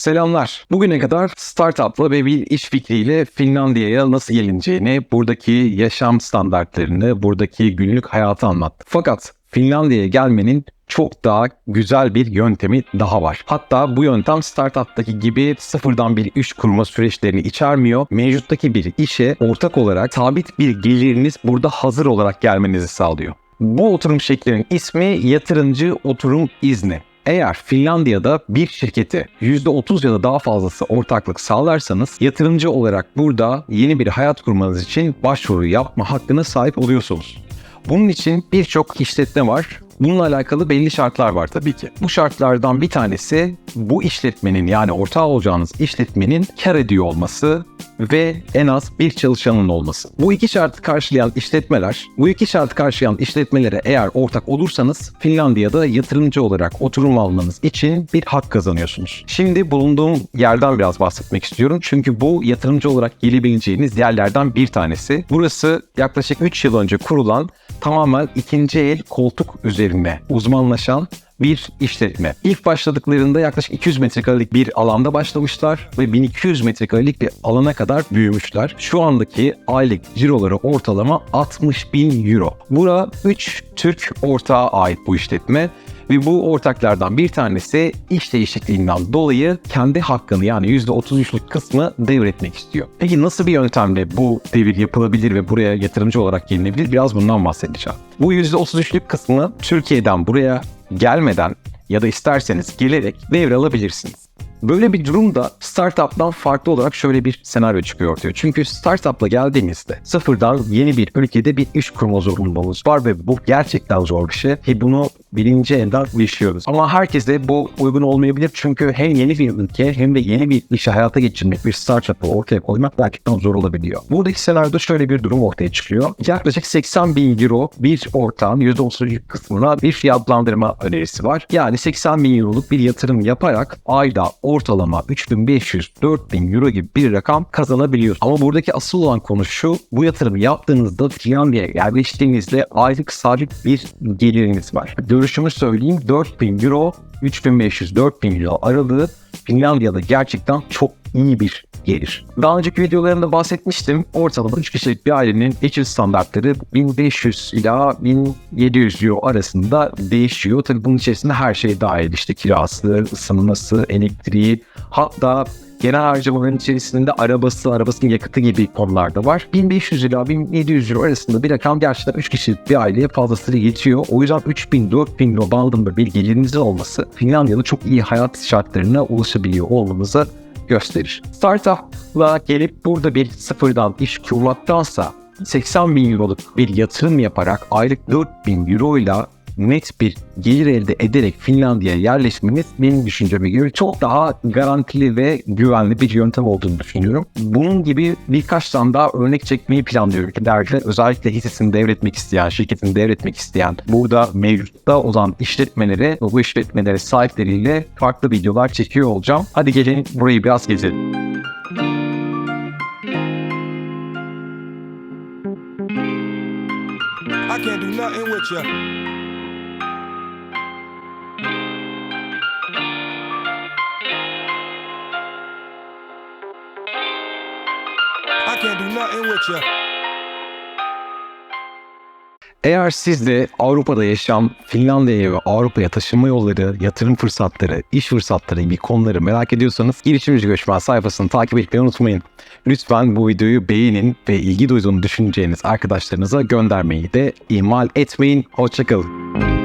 Selamlar. Bugüne kadar startupla ve bir iş fikriyle Finlandiya'ya nasıl gelineceğini, buradaki yaşam standartlarını, buradaki günlük hayatı anlattım. Fakat Finlandiya'ya gelmenin çok daha güzel bir yöntemi daha var. Hatta bu yöntem startup'taki gibi sıfırdan bir iş kurma süreçlerini içermiyor. Mevcuttaki bir işe ortak olarak sabit bir geliriniz burada hazır olarak gelmenizi sağlıyor. Bu oturum şeklinin ismi yatırımcı oturum izni. Eğer Finlandiya'da bir şirkete %30 ya da daha fazlası ortaklık sağlarsanız yatırımcı olarak burada yeni bir hayat kurmanız için başvuru yapma hakkına sahip oluyorsunuz. Bunun için birçok işletme var. Bununla alakalı belli şartlar var tabii ki. Bu şartlardan bir tanesi bu işletmenin yani ortağı olacağınız işletmenin kar ediyor olması ve en az bir çalışanın olması. Bu iki şartı karşılayan işletmeler, bu iki şartı karşılayan işletmelere eğer ortak olursanız Finlandiya'da yatırımcı olarak oturum almanız için bir hak kazanıyorsunuz. Şimdi bulunduğum yerden biraz bahsetmek istiyorum. Çünkü bu yatırımcı olarak gelebileceğiniz yerlerden bir tanesi. Burası yaklaşık 3 yıl önce kurulan tamamen ikinci el koltuk üzerine uzmanlaşan bir işletme. İlk başladıklarında yaklaşık 200 metrekarelik bir alanda başlamışlar ve 1200 metrekarelik bir alana kadar büyümüşler. Şu andaki aylık ciroları ortalama 60 bin euro. Bura 3 Türk ortağa ait bu işletme ve bu ortaklardan bir tanesi iş değişikliğinden dolayı kendi hakkını yani %33'lük kısmı devretmek istiyor. Peki nasıl bir yöntemle bu devir yapılabilir ve buraya yatırımcı olarak gelinebilir? Biraz bundan bahsedeceğim. Bu %33'lük kısmı Türkiye'den buraya gelmeden ya da isterseniz gelerek devralabilirsiniz. Böyle bir durumda startup'tan farklı olarak şöyle bir senaryo çıkıyor ortaya. Çünkü startup'la geldiğinizde sıfırdan yeni bir ülkede bir iş kurma zorunluluğunuz var ve bu gerçekten zor bir şey. Ve bunu birinci elden yaşıyoruz. Ama herkese bu uygun olmayabilir çünkü hem yeni bir ülke hem de yeni bir işi hayata geçirmek, bir startup'ı ortaya koymak gerçekten zor olabiliyor. Buradaki senaryoda şöyle bir durum ortaya çıkıyor. Yaklaşık 80 bin euro bir ortağın %30 kısmına bir fiyatlandırma önerisi var. Yani 80 bin euroluk bir yatırım yaparak ayda ortalama 3500-4000 euro gibi bir rakam kazanabiliyor. Ama buradaki asıl olan konu şu, bu yatırımı yaptığınızda Finlandiya'ya yerleştiğinizde aylık sabit bir geliriniz var. Görüşümü söyleyeyim 4000 euro 3500-4000 euro aralığı Finlandiya'da gerçekten çok iyi bir gelir. Daha önceki videolarımda bahsetmiştim. Ortalama 3 kişilik bir ailenin geçim standartları 1500 ila 1700 euro arasında değişiyor. Tabii bunun içerisinde her şey dahil. İşte kirası, ısınması, elektriği, hatta genel harcamaların içerisinde arabası, arabasının yakıtı gibi konular da var. 1500 ila 1700 euro arasında bir rakam gerçekten 3 kişilik bir aileye fazlasıyla yetiyor. O yüzden 3000-4000 euro bandında bir gelirinizin olması Finlandiya'da çok iyi hayat şartlarına ulaşabiliyor olmanızı gösterir. Startup'la gelip burada bir sıfırdan iş kurmaktansa 80 bin euroluk bir yatırım yaparak aylık 4 bin euro ile net bir gelir elde ederek Finlandiya'ya yerleşmeniz benim düşünceme göre çok daha garantili ve güvenli bir yöntem olduğunu düşünüyorum. Bunun gibi birkaç tane daha örnek çekmeyi planlıyorum. Derdi özellikle hissesini devretmek isteyen, şirketini devretmek isteyen, burada mevcutta olan işletmelere, bu işletmelere sahipleriyle farklı videolar çekiyor olacağım. Hadi gelin burayı biraz gezelim. I can't do nothing with you. Can't do nothing with you. Eğer siz de Avrupa'da yaşam, Finlandiya'ya ve Avrupa'ya taşınma yolları, yatırım fırsatları, iş fırsatları gibi konuları merak ediyorsanız girişimci göçmen sayfasını takip etmeyi unutmayın. Lütfen bu videoyu beğenin ve ilgi duyduğunu düşüneceğiniz arkadaşlarınıza göndermeyi de ihmal etmeyin. Hoşçakalın.